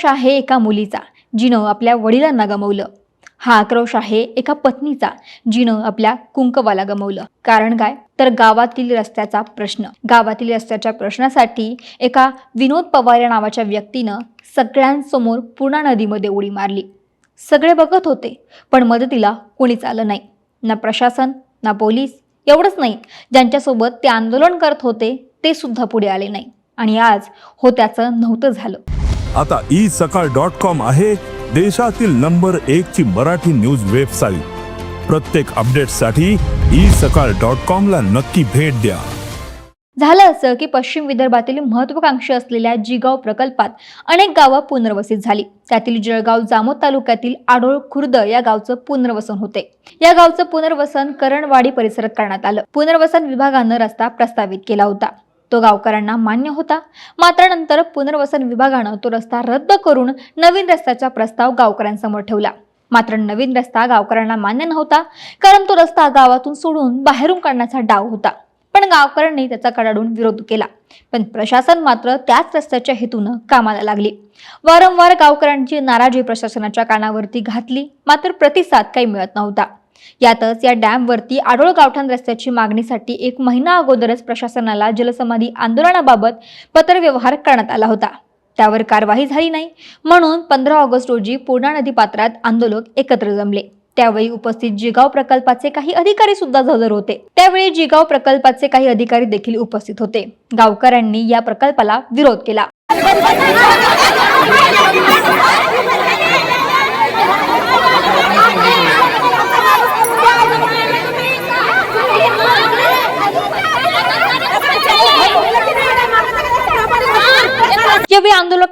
आक्रोश आहे एका मुलीचा जिनं आपल्या वडिलांना गमवलं. हा आक्रोश आहे एका पत्नीचा जिनं आपल्या कुंकवाला गमवलं. कारण काय? तर गावातील रस्त्याचा प्रश्न. गावातील रस्त्याच्या प्रश्नासाठी एका विनोद पवार या नावाच्या व्यक्तीनं सगळ्यांसमोर पूर्णा नदीमध्ये उडी मारली. सगळे बघत होते पण मदतीला कोणीच आलं नाही. ना प्रशासन ना पोलीस एवढंच नाही. ज्यांच्यासोबत ते आंदोलन करत होते ते सुद्धा पुढे आले नाही. आणि आज हो त्याचं नव्हतं झालं. आता ई सकाळ डॉट कॉम आहे देशातील नंबर एक ची मराठी न्यूज वेबसाईट. प्रत्येक अपडेटसाठी ई सकाळ डॉट कॉम ला नक्की भेट द्या. झालं असं की पश्चिम विदर्भातील महत्वाकांक्षी असलेल्या जिगाव प्रकल्पात अनेक गावं पुनर्वसित झाली. त्यातील जळगाव जामोद तालुक्यातील आडोळ खुर्द या गावचं पुनर्वसन होते. या गावचं पुनर्वसन करणवाडी परिसरात करण्यात आलं. पुनर्वसन विभागानं रस्ता प्रस्तावित केला होता. तो गावकऱ्यांना मान्य होता. मात्र नंतर पुनर्वसन विभागानं तो रस्ता रद्द करून नवीन रस्त्याचा प्रस्ताव गावकऱ्यांसमोर ठेवला. मात्र नवीन रस्ता गावकऱ्यांना मान्य नव्हता कारण तो रस्ता गावातून सोडून बाहेरून काढण्याचा डाव होता. पण गावकऱ्यांनी त्याचा कडाडून विरोध केला. पण प्रशासन मात्र त्याच रस्त्याच्या हेतूनं कामाला लागली. वारंवार गावकऱ्यांची नाराजी प्रशासनाच्या कानावरती घातली. मात्र प्रतिसाद काही मिळत नव्हता. यातच या डॅमवरती आडोळ गावठाण रस्त्याची मागणीसाठी एक महिना अगोदरच प्रशासनाला जलसमाधी आंदोलनाबाबत पत्रव्यवहार करण्यात आला होता. त्यावर कारवाई झाली नाही. म्हणून पंधरा ऑगस्ट रोजी पूर्णा नदी पात्रात आंदोलक एकत्र जमले. त्यावेळी उपस्थित जिगाव प्रकल्पाचे काही अधिकारी सुद्धा हजर होते. त्यावेळी जिगाव प्रकल्पाचे काही अधिकारी देखील उपस्थित होते. गावकऱ्यांनी या प्रकल्पाला विरोध केला.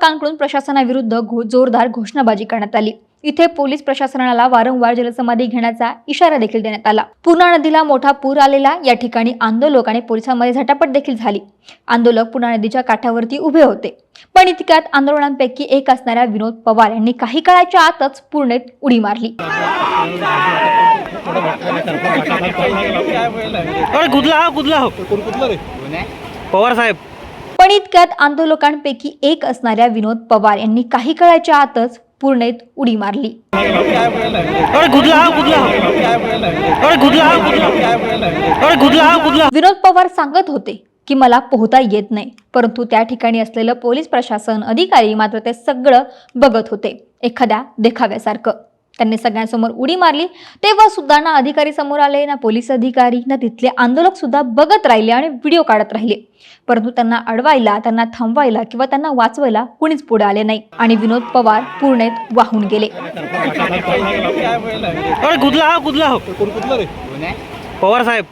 आंदोलकांकडून प्रशासनाविरुद्ध घो- जोरदार घोषणाबाजी करण्यात आली. इथे पोलीस प्रशासनाला वारंवार जलसमाधी घेण्याचा इशारा देखील देण्यात आला. पूर्णा नदीला मोठा पूर आलेला या ठिकाणी आंदोलक आणि पोलिसांमध्ये झटापट देखील झाली. आंदोलक पूर्णा नदीच्या काठावरती उभे होते. पण इतक्यात आंदोलनांपैकी एक असणाऱ्या विनोद पवार यांनी काही काळाच्या आतच पूर्णेत उडी मारली. हो पवार साहेब. पण इतक्यात आंदोलकांपैकी एक असणाऱ्या विनोद पवार यांनी काही काळाच्या आतच पूर्णेत उडी मारली. विनोद पवार सांगत होते की मला पोहता येत नाही परंतु त्या ठिकाणी असलेलं पोलीस प्रशासन अधिकारी मात्र ते सगळं बघत होते एखाद्या देखाव्यासारखं. त्यांनी सगळ्यांसमोर उडी मारली. तेव्हा सुद्धा ना अधिकारी समोर आले ना पोलीस अधिकारी ना तिथले आंदोलक सुद्धा बघत राहिले आणि व्हिडिओ काढत राहिले. परंतु त्यांना अडवायला त्यांना थांबवायला किंवा त्यांना वाचवायला कुणीच पुढे आले नाही आणि विनोद पवार पूर्णेत वाहून गेले. पवार साहेब.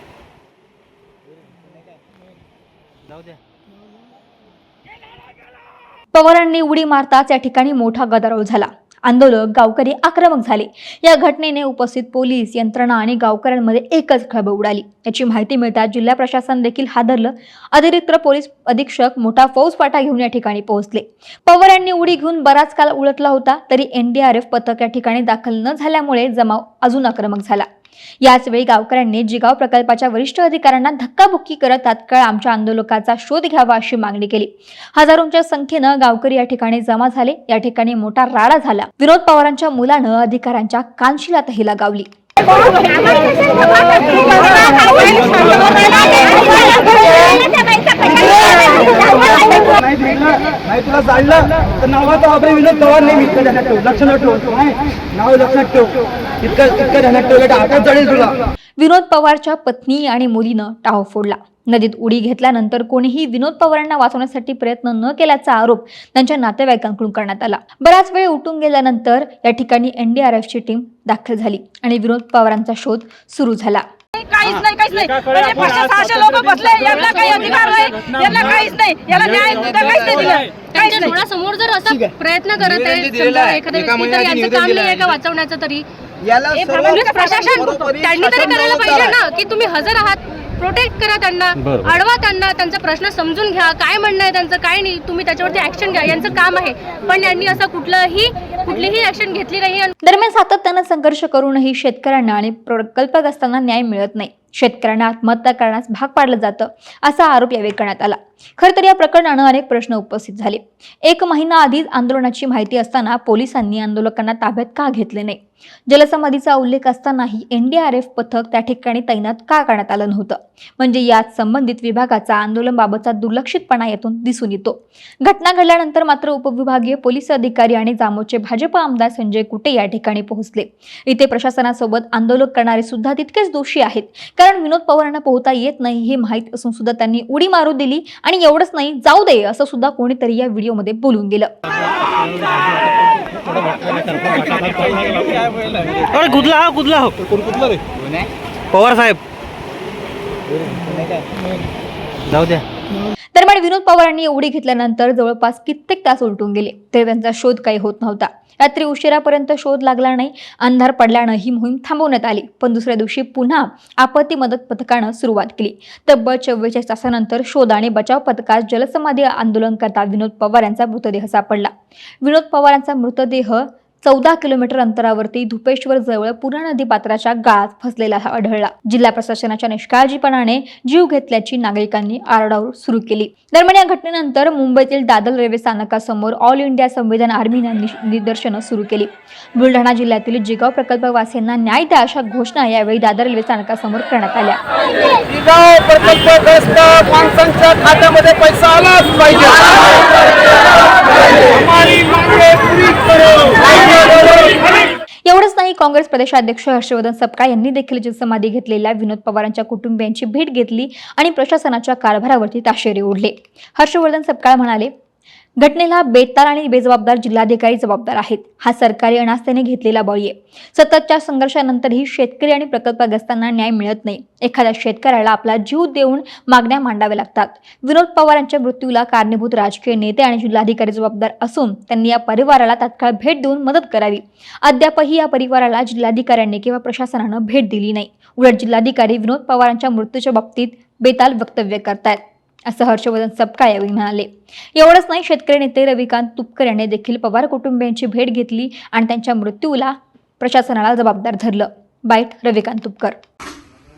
पवारांनी उडी मारताच या ठिकाणी मोठा गदारोळ झाला. आंदोलक गावकरी आक्रमक झाले. या घटनेने उपस्थित पोलीस यंत्रणा आणि गावकऱ्यांमध्ये एकच खळबळ उडाली. याची माहिती मिळताच जिल्हा प्रशासन देखील हादरलं अतिरिक्त पोलीस अधीक्षक मोठा फौजफाटा घेऊन या ठिकाणी पोहोचले. पवार यांनी उडी घेऊन बराच काळ उलटला होता तरी एनडीआरएफ पथक या ठिकाणी दाखल न झाल्यामुळे जमाव अजून आक्रमक झाला. याच वेळी गावकऱ्यांनी जिगाव प्रकल्पाच्या वरिष्ठ अधिकाऱ्यांना धक्काबुक्की करत तात्काळ आमच्या आंदोलकाचा शोध घ्यावा अशी मागणी केली हजारोंच्या संख्येनं गावकरी या ठिकाणी जमा झाले या ठिकाणी मोठा राडा झाला विनोद पवारांच्या मुलानं अधिकाऱ्यांच्या कानशिलातही लगावली नाही दिलं नाही तुला जाणलं तर नावाचा वापर विनोद पवार नाही इतकं ध्यानात ठेव लक्षात ठेव नाव लक्षात ठेव इतकं इतकं ध्यानात ठेवलं तर हातात जडेल तुला विनोद पवारच्या पत्नी आणि मुलीनं टाव फोडला. नदीत उडी घेतल्यानंतर कोणीही विनोद पवारांना वाचवण्यासाठी प्रयत्न न केल्याचा आरोप त्यांच्या नातेवाईकांकडून करण्यात आला. बराच वेळ उठून गेल्यानंतर या ठिकाणी एनडीआरएफची टीम दाखल झाली आणि विनोद पवारांचा शोध सुरू झाला. काहीच नाही काहीच नाही. म्हणजे पाचशे सहाशे लोक बसले यांना काही अधिकार नाही यांना काहीच नाही. याला न्याय काहीच नाही दिलं. काहीच त्यांच्या नाही डोळ्यासमोर जर असं प्रयत्न करत आहे. एखाद्या व्यक्ती तर यांचं काम नाही आहे का वाचवण्याचं तरी? प्रशासन त्यांनी तरी करायला पाहिजे ना की तुम्ही हजर आहात. प्रोटेक्ट करा त्यांना अडवा त्यांना त्यांचा प्रश्न समजून घ्या काय म्हणणं आहे त्यांचं काय नाही तुम्ही त्याच्यावरती ऍक्शन घ्या यांचं काम आहे. पण यांनी असं कुठलंही कुठलीही ऍक्शन घेतली नाही आणि दरम्यान सातत्यानं संघर्ष करूनही शेतकऱ्यांना आणि प्रकल्पग्रस्तांना न्याय मिळत नाही. शेतकऱ्यांना आत्महत्या करण्यास भाग पाडलं जातं असा आरोप यावेळी करण्यात आला. खरं तर या प्रकरणानं अनेक प्रश्न उपस्थित झाले. एक महिना आधीच आंदोलनाची माहिती असताना पोलिसांनी आंदोलकांना ताब्यात का घेतले नाही? जलसमाधीचा उल्लेख असतानाही एनडीआरएफ पथक त्या ठिकाणी तैनात का करण्यात आलं नव्हतं? म्हणजे यात संबंधित विभागाचा आंदोलनबाबतचा दुर्लक्षितपणा यातून दिसून येतो. घटना घडल्यानंतर मात्र उपविभागीय पोलीस अधिकारी आणि जामोचे भाजप आमदार संजय कुटे या ठिकाणी पोहोचले. इथे प्रशासनासोबत आंदोलक करणारे सुद्धा तितकेच दोषी आहेत. कारण विनोद पवारांना पोहता येत नाही हे माहीत असून सुद्धा त्यांनी उडी मारू दिली आणि एवढंच नाही जाऊ दे असं सुद्धा कोणीतरी या व्हिडिओमध्ये बोलून गेलं. अरे कुठला हा कुठला हो? पवार साहेब. जाऊ द्या. दरम्यान विनोद पवारांनी एवढी घेतल्यानंतर जवळपास कित्येक तास उलटून गेले. तरी त्यांचा शोध काही होत नव्हता. रात्री उशिरापर्यंत शोध लागला नाही अंधार पडल्यानं ही मोहीम थांबवण्यात आली. पण दुसऱ्या दिवशी पुन्हा आपत्ती मदत पथकानं सुरुवात केली. तब्बल चव्वेचाळीस तासानंतर शोध आणि बचाव पथकात जलसमाधी आंदोलनकर्ता विनोद पवार यांचा मृतदेह सापडला. विनोद पवारांचा मृतदेह चौदा किलोमीटर अंतरावरती धुपेश्वर जवळ पूर्ण नदी पात्राच्या गाळात फसलेला आढळला. जिल्हा प्रशासनाच्या निष्काळजीपणाने जीव घेतल्याची नागरिकांनी आरडाओर सुरू केली. दरम्यान या घटनेनंतर मुंबईतील दादर रेल्वे स्थानकासमोर ऑल इंडिया संविधान आर्मीनं निदर्शनं सुरू केली. बुलढाणा जिल्ह्यातील जिगाव प्रकल्पवासियांना न्याय द्या अशा घोषणा यावेळी दादर रेल्वे स्थानकासमोर करण्यात आल्या. प्रकल्पग्रस्त माणसांच्या खात्यामध्ये पैसा आलाच पाहिजे हमारी मांगे पुरी करो. एवढंच नाही काँग्रेस प्रदेशाध्यक्ष हर्षवर्धन सपकाळ यांनी देखील जनसमाधी घेतलेल्या विनोद पवारांच्या कुटुंबियांची भेट घेतली आणि प्रशासनाच्या कारभारावरती ताशेरे ओढले. हर्षवर्धन सपकाळ म्हणाले घटनेला बेताल आणि बेजबाबदार जिल्हाधिकारी जबाबदार आहेत. हा सरकारी अनास्थेने घेतलेला बळी आहे. सततच्या संघर्षानंतरही शेतकरी आणि प्रकल्पग्रस्तांना न्याय मिळत नाही. एखाद्या शेतकऱ्याला आपला जीव देऊन मागण्या मांडाव्या लागतात. विनोद पवार यांच्या मृत्यूला कारणीभूत राजकीय नेते आणि जिल्हाधिकारी जबाबदार असून त्यांनी या परिवाराला तात्काळ भेट देऊन मदत करावी. अद्यापही या परिवाराला जिल्हाधिकाऱ्यांनी किंवा प्रशासनानं भेट दिली नाही. उलट जिल्हाधिकारी विनोद पवारांच्या मृत्यूच्या बाबतीत बेताल वक्तव्य करतायत. असं हर्षवर्धन सपकाळ यावेळी म्हणाले. एवढंच नाही शेतकरी नेते रविकांत तुपकर यांनी देखील पवार कुटुंबियांची भेट घेतली आणि त्यांच्या मृत्यूला प्रशासनाला जबाबदार धरलं. बाईट रविकांत तुपकर.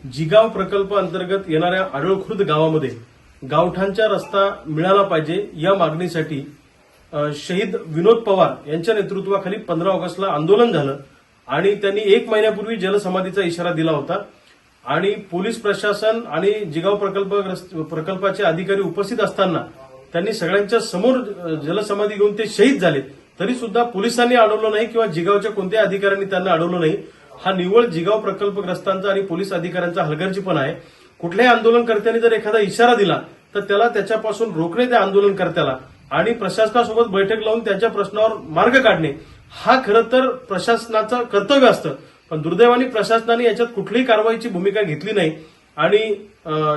जिगाव प्रकल्प अंतर्गत येणाऱ्या आडळखुर्द गावामध्ये गावठाणचा रस्ता मिळाला पाहिजे या मागणीसाठी शहीद विनोद पवार यांच्या नेतृत्वाखाली पंधरा ऑगस्टला आंदोलन झालं आणि त्यांनी एक महिन्यापूर्वी जलसमाधीचा इशारा दिला होता. आणि पोलीस प्रशासन आणि जिगाव प्रकल्प प्रकल्पाचे अधिकारी उपस्थित असताना त्यांनी सगळ्यांच्या समोर जलसमाधी घेऊन ते शहीद झाले. तरी सुद्धा पोलिसांनी अडवलं नाही किंवा जिगावच्या कोणत्याही अधिकाऱ्यांनी त्यांना अडवलं नाही. हा निव्वळ जिगाव प्रकल्पग्रस्तांचा आणि पोलीस अधिकाऱ्यांचा हलगर्जीपणा आहे. कुठल्याही आंदोलनकर्त्यांनी जर एखादा इशारा दिला तर त्याला त्याच्यापासून रोखणे त्या आंदोलनकर्त्याला आणि प्रशासनासोबत बैठक लावून त्यांच्या प्रश्नावर मार्ग काढणे. हा खरं तर प्रशासनाचं कर्तव्य असतं. पण दुर्दैवाने प्रशासनाने याच्यात कुठलीही कारवाईची भूमिका घेतली नाही. आणि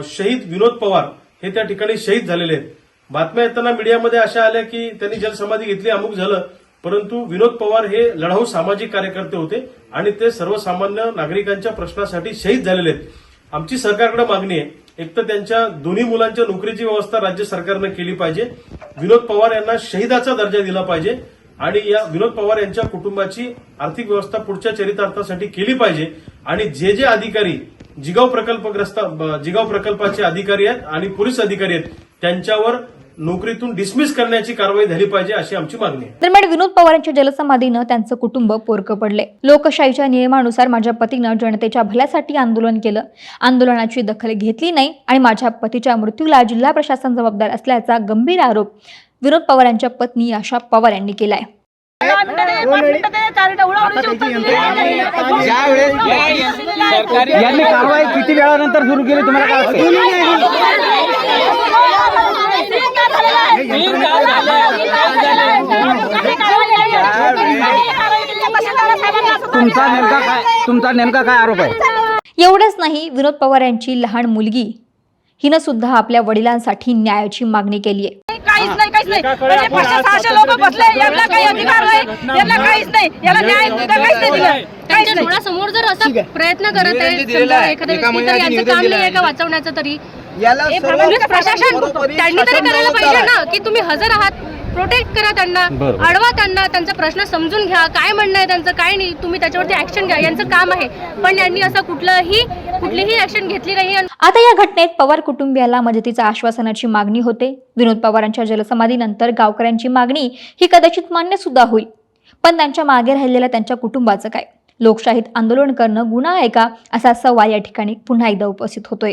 शहीद विनोद पवार हे त्या ठिकाणी शहीद झालेले आहेत. बातम्या येताना मीडियामध्ये अशा आल्या की त्यांनी जलसमाधी घेतली अमुक झालं. परंतु विनोद पवार हे लढाऊ सामाजिक कार्यकर्ते होते आणि ते सर्वसामान्य नागरिकांच्या प्रश्नासाठी शहीद झालेले आहेत. आमची सरकारकडे मागणी आहे. एक तर त्यांच्या दोन्ही मुलांच्या नोकरीची व्यवस्था राज्य सरकारनं केली पाहिजे. विनोद पवार यांना शहीदाचा दर्जा दिला पाहिजे. आणि या विनोद पवार यांच्या कुटुंबाची आर्थिक व्यवस्था पुढच्या चरितार्थासाठी केली पाहिजे. आणि जे जे अधिकारी जिगाव प्रकल्पग्रस्त जिगाव प्रकल्पाचे अधिकारी आहेत आणि पोलीस अधिकारी आहेत त्यांच्यावर नोकरीतून डिसमिस करण्याची कारवाई झाली पाहिजे अशी आमची मागणी दरम्यान विनोद पवार यांच्या जलसमाधीनं त्यांचं कुटुंब पोरकं पडले लोकशाहीच्या नियमानुसार माझ्या पतीनं जनतेच्या भल्यासाठी आंदोलन केलं. आंदोलनाची दखल घेतली नाही आणि माझ्या पतीच्या मृत्यूला जिल्हा प्रशासन जबाबदार असल्याचा गंभीर आरोप विनोद पवार यांच्या पत्नी आशा पवार यांनी केलाय. यांनी कारवाई किती वेळानंतर सुरू केली तुम्हाला काय? तुमचा नेमका काय तुमचा नेमका काय आरोप आहे एवढंच नाही विनोद पवार यांची लहान मुलगी हिनं सुद्धा आपल्या वडिलांसाठी न्यायाची मागणी केली आहे काहीच नाही काहीच नाही. म्हणजे पाचशे सहाशे लोक बसले यांना काही अधिकार नाही यांना काहीच नाही याला न्याय काहीच नाही दिलं काहीच नाही. डोळ्यासमोर जर असा प्रयत्न करत आहे समजा एखाद्या व्यक्ती तर यांचं काम नाही आहे का वाचवण्याचं तरी? प्रशासन त्यांनी तरी करायला पाहिजे ना की तुम्ही हजर आहात. प्रोटेक्ट करा त्यांना अडवा त्यांना त्यांचा प्रश्न समजून घ्या काय म्हणणं आहे त्यांचं काय नाही तुम्ही त्याच्यावरती ऍक्शन घ्या यांचं काम आहे. पण यांनी असं कुठलंही कुठलीही ऍक्शन घेतली नाही आणि आता या घटनेत पवार कुटुंबियाला मदतीचा आश्वासनाची मागणी होते. विनोद पवारांच्या जलसमाधीनंतर गावकऱ्यांची मागणी ही कदाचित मान्य सुद्धा होईल. पण त्यांच्या मागे राहिलेल्या त्यांच्या कुटुंबाचं काय? लोकशाहीत आंदोलन करणं गुन्हा आहे का? असा सवाल या ठिकाणी पुन्हा एकदा उपस्थित होतोय.